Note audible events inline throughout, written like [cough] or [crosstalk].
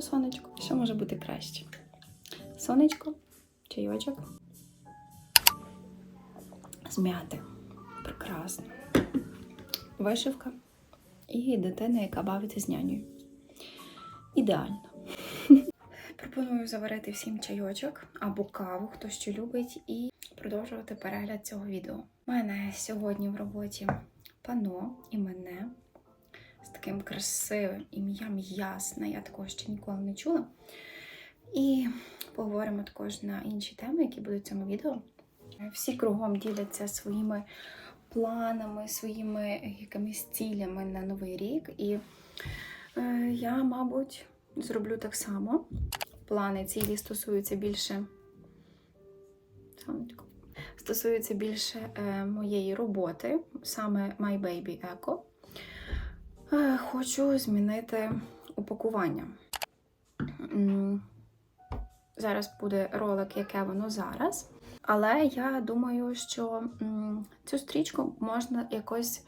Прийшло сонечко. Що може бути краще? Сонечко, чайочок. Змяти. Прекрасно. Вишивка. І дитина, яка бавиться з нянею. Ідеально. Пропоную заварити всім чайочок або каву, хто що любить, і продовжувати перегляд цього відео. У мене сьогодні в роботі пано і мене таким красивим ім'ям Ясна. Я такого ще ніколи не чула. І поговоримо також на інші теми, які будуть в цьому відео. Всі кругом діляться своїми планами, своїми якимись цілями на новий рік. І е, я, мабуть, зроблю так само. Плани цілі стосуються більше. Сонечко. Стосуються більше е, моєї роботи, саме My Baby Eco. Хочу змінити упакування. Зараз буде ролик, яке воно зараз. Але я думаю, що цю стрічку можна якось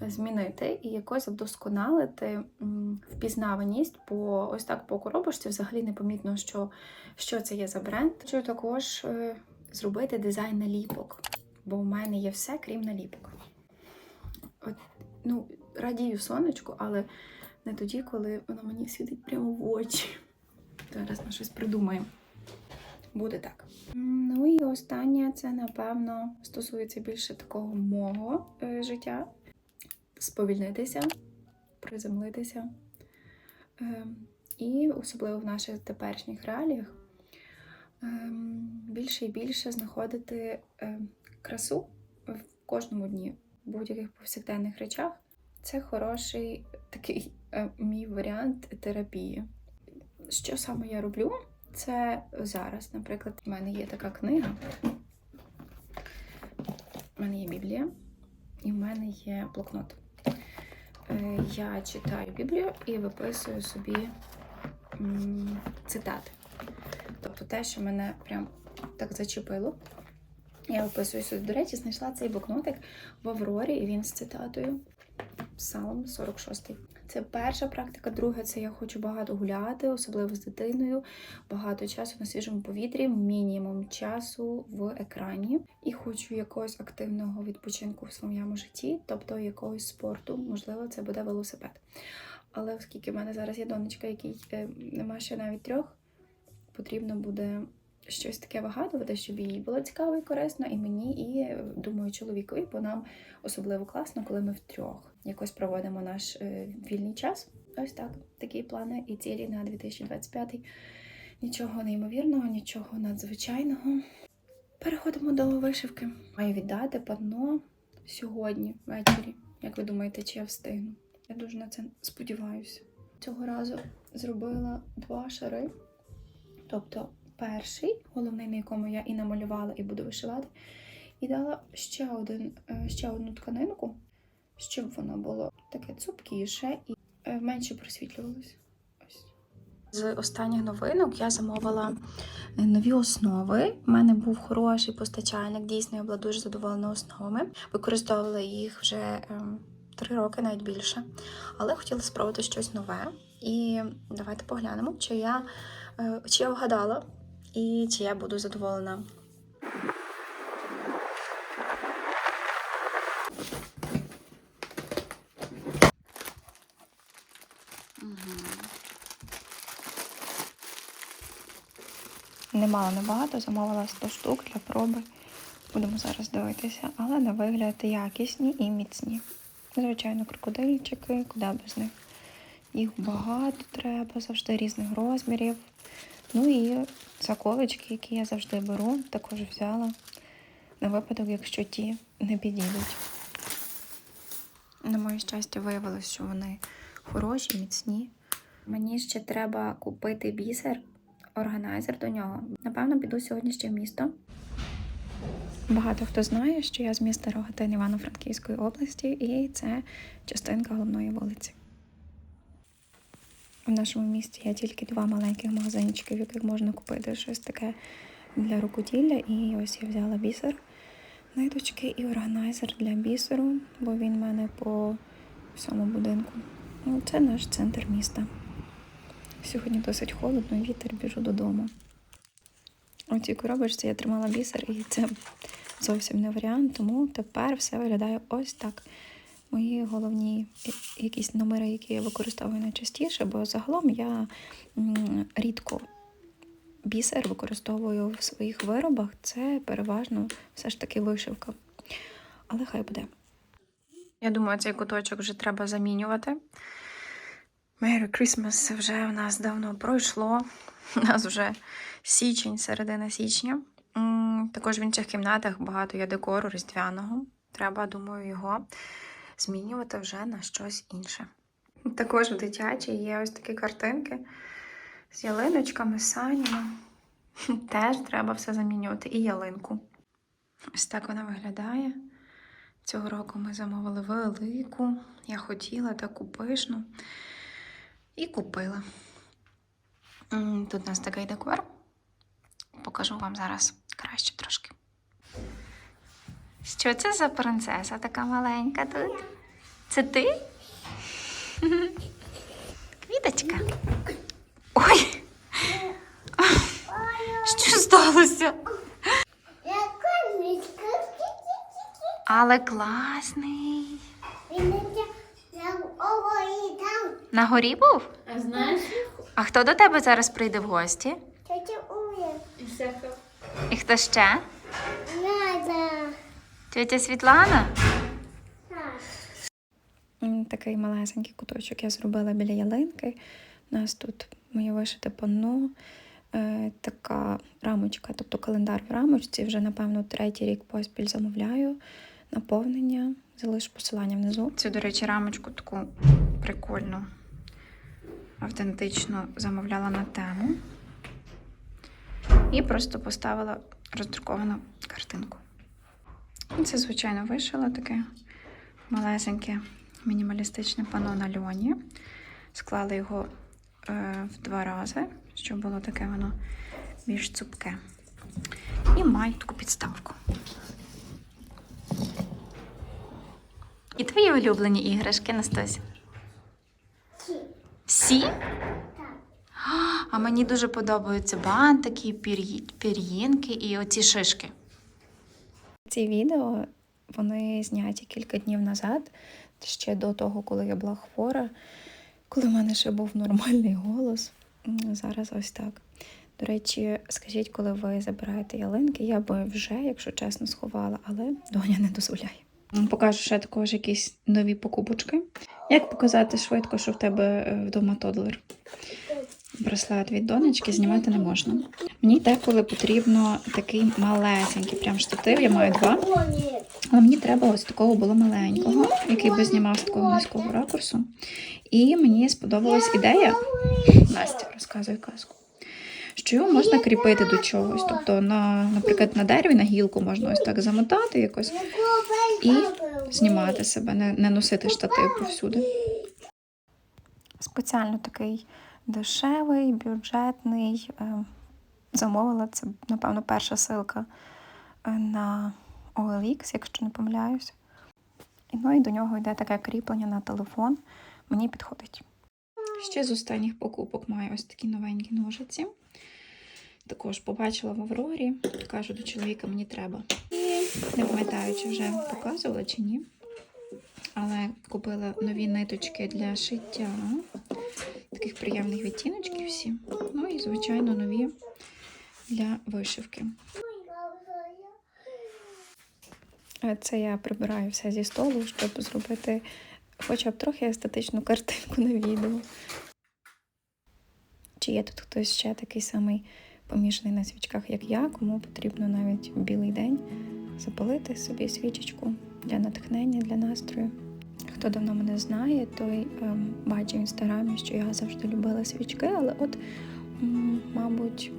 змінити і якось вдосконалити впізнаваність, бо ось так по коробочці взагалі не помітно, що, що це є за бренд. Хочу також е, зробити дизайн наліпок, бо у мене є все, крім наліпок. От, ну, радію сонечку, але не тоді, коли воно мені світить прямо в очі. Зараз ми щось придумаємо. Буде так. Ну і останнє, це, напевно, стосується більше такого мого е, життя. Сповільнитися, приземлитися. Ем, і особливо в наших теперішніх реаліях ем, більше і більше знаходити ем, красу в кожному дні, в будь-яких повсякденних речах. Це хороший такий е, мій варіант терапії. Що саме я роблю? Це зараз, наприклад, в мене є така книга. У мене є Біблія, і в мене є блокнот. Е, Я читаю Біблію і виписую собі цитати. Тобто те, що мене прям так зачепило. Я виписую сюди. До речі, знайшла цей блокнотик в Аврорі, і він з цитатою Псалм 46. Це перша практика. Друге, це я хочу багато гуляти, особливо з дитиною, багато часу на свіжому повітрі, мінімум часу в екрані. І хочу якогось активного відпочинку в своєму житті, тобто якогось спорту. Можливо, це буде велосипед. Але оскільки в мене зараз є донечка, якій е, нема ще навіть трьох, потрібно буде щось таке вигадувати, щоб їй було цікаво і корисно, і мені, і думаю, чоловікові, бо нам особливо класно, коли ми втрьох якось проводимо наш е, вільний час. Ось так, такі плани і цілі на 2025. Нічого неймовірного, нічого надзвичайного. Переходимо до вишивки. Маю віддати панно сьогодні ввечері. Як ви думаєте, чи я встигну? Я дуже на це сподіваюся. Цього разу зробила два шари. Тобто перший, головний, на якому я і намалювала, і буду вишивати, і дала ще, один, е, ще одну тканинку, щоб воно було таке цупкіше і е, менше просвітлювалося. З останніх новинок я замовила е, нові основи. У мене був хороший постачальник, дійсно, я була дуже задоволена основами. Використовувала їх вже ем, три роки, навіть більше. Але хотіла спробувати щось нове. І давайте поглянемо, чи я, е, чи я вгадала і чи я буду задоволена. Немало небагато, замовила 100 штук для проби. Будемо зараз дивитися, але на вигляд якісні і міцні. Звичайно, крокодильчики, куди без них. Їх багато треба, завжди різних розмірів. Ну і заколочки, які я завжди беру, також взяла на випадок, якщо ті не підійдуть. На моє щастя, виявилось, що вони хороші, міцні. Мені ще треба купити бісер, органайзер до нього. Напевно, піду сьогодні ще в місто. Багато хто знає, що я з міста Рогатин Івано-Франківської області, і це частинка головної вулиці. В нашому місті є тільки два маленьких магазинчики, в яких можна купити щось таке для рукоділля. І ось я взяла бісер, ниточки і органайзер для бісеру, бо він в мене по всьому будинку. Ну, Це наш центр міста. Сьогодні досить холодно, вітер біжу додому. У цій коробочці я тримала бісер, і це зовсім не варіант, тому тепер все виглядає ось так. Мої головні якісь номери, які я використовую найчастіше, бо загалом я рідко бісер використовую в своїх виробах. Це переважно все ж таки вишивка. Але хай буде. Я думаю, цей куточок вже треба замінювати. Merry Christmas вже в нас давно пройшло. У нас вже січень, середина січня. Також в інших кімнатах багато є декору різдвяного. Треба, думаю, його змінювати вже на щось інше. Також в дитячій є ось такі картинки з ялиночками, санями. [laughs] Теж треба все замінювати. І ялинку. Ось так вона виглядає. Цього року ми замовили велику. Я хотіла таку пишну. І купила. Тут у нас такий декор. Покажу вам зараз краще трошки. Що це за принцеса така маленька тут? Це ти? [laughs] Квіточка. Ой. [laughs] Що сталося? Але класний. На горі був? А знаєш, А хто до тебе зараз прийде в гості? і всяка І хто ще? Надо. Тетя Світлана? Так. Такий малесенький куточок я зробила біля ялинки. У нас тут моє вишите панно, е, така рамочка, тобто календар в рамочці. Вже, напевно, третій рік поспіль замовляю наповнення. Залишу посилання внизу. Цю, до речі, рамочку таку прикольну, автентичну замовляла на тему. І просто поставила роздруковану картинку. І Це, звичайно, вишила таке малесеньке мінімалістичне пано на льоні. Склали його е, в два рази, щоб було таке воно більш цупке. І маю таку підставку. І твої улюблені іграшки, Настась? Всі? А, А мені дуже подобаються бантики, пір'їнки і оці шишки. Ці відео вони зняті кілька днів назад, ще до того, коли я була хвора, коли в мене ще був нормальний голос. Зараз ось так. До речі, скажіть, коли ви забираєте ялинки, я би вже, якщо чесно, сховала, але доня не дозволяє. Покажу ще також якісь нові покупочки. Як показати швидко, що в тебе е, вдома тодлер? Браслет від донечки знімати не можна. Мені деколи потрібно такий малесенький прям штатив, я маю два. Але мені треба ось такого було маленького, який би знімав з такого низького ракурсу. І мені сподобалась ідея. Настя розказує казку. Що його можна кріпити до чогось. Тобто, на, наприклад, на дереві, на гілку можна ось так замотати якось і знімати себе, не, не носити штатив повсюди. Спеціально такий дешевий, бюджетний. е, Замовила це, напевно, перша силка е, на OLX, якщо не помиляюсь. І, Ну і до нього йде таке кріплення на телефон. Мені підходить. Ще з останніх покупок маю ось такі новенькі ножиці. Також побачила в Аврорі. Кажу до чоловіка, мені треба. Не пам'ятаю, чи вже показувала чи ні. Але купила нові ниточки для шиття. Таких приємних відтіночків всі. Ну і, звичайно, нові для вишивки. Це я прибираю все зі столу, щоб зробити хоча б трохи естетичну картинку на відео. Чи є тут хтось ще такий самий помішаний на свічках, як я, кому потрібно навіть білий день запалити собі свічечку для натхнення, для настрою. Хто давно мене знає, той ем, бачив в інстаграмі, що я завжди любила свічки, але от, м, мабуть,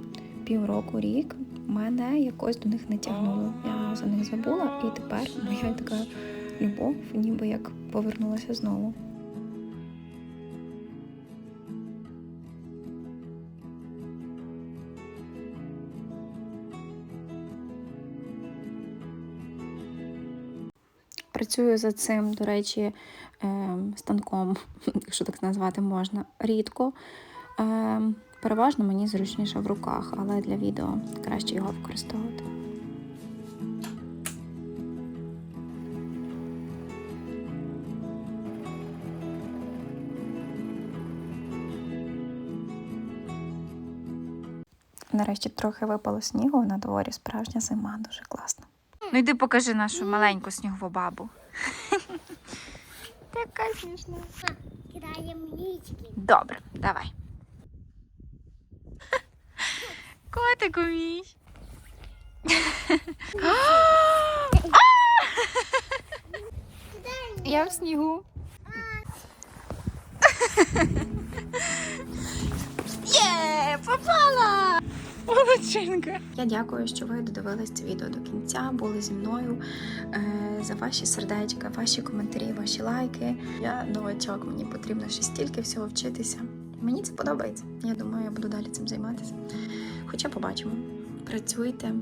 півроку, рік мене якось до них не тягнуло. Я за них забула, і тепер моя така любов ніби як повернулася знову. Працюю за цим, до речі, ем, станком, [laughs] якщо так назвати можна, рідко. Е, переважно мені зручніше в руках, але для відео краще його використовувати. Нарешті трохи випало снігу, на дворі справжня зима, дуже класно. Ну йди покажи нашу маленьку снігову бабу. Така смішна. Граємо нічки. Добре, давай. Котику мій. Я в снігу. Є, попала! Молодчинка! Я дякую, що ви додивились це відео до кінця, були зі мною е, за ваші сердечка, ваші коментарі, ваші лайки. Я новачок, мені потрібно ще стільки всього вчитися. Мені це подобається. Я думаю, я буду далі цим займатися. Хоча побачимо. Працюйте,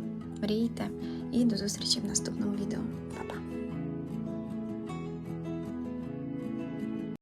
мрійте і до зустрічі в наступному відео. Па-па!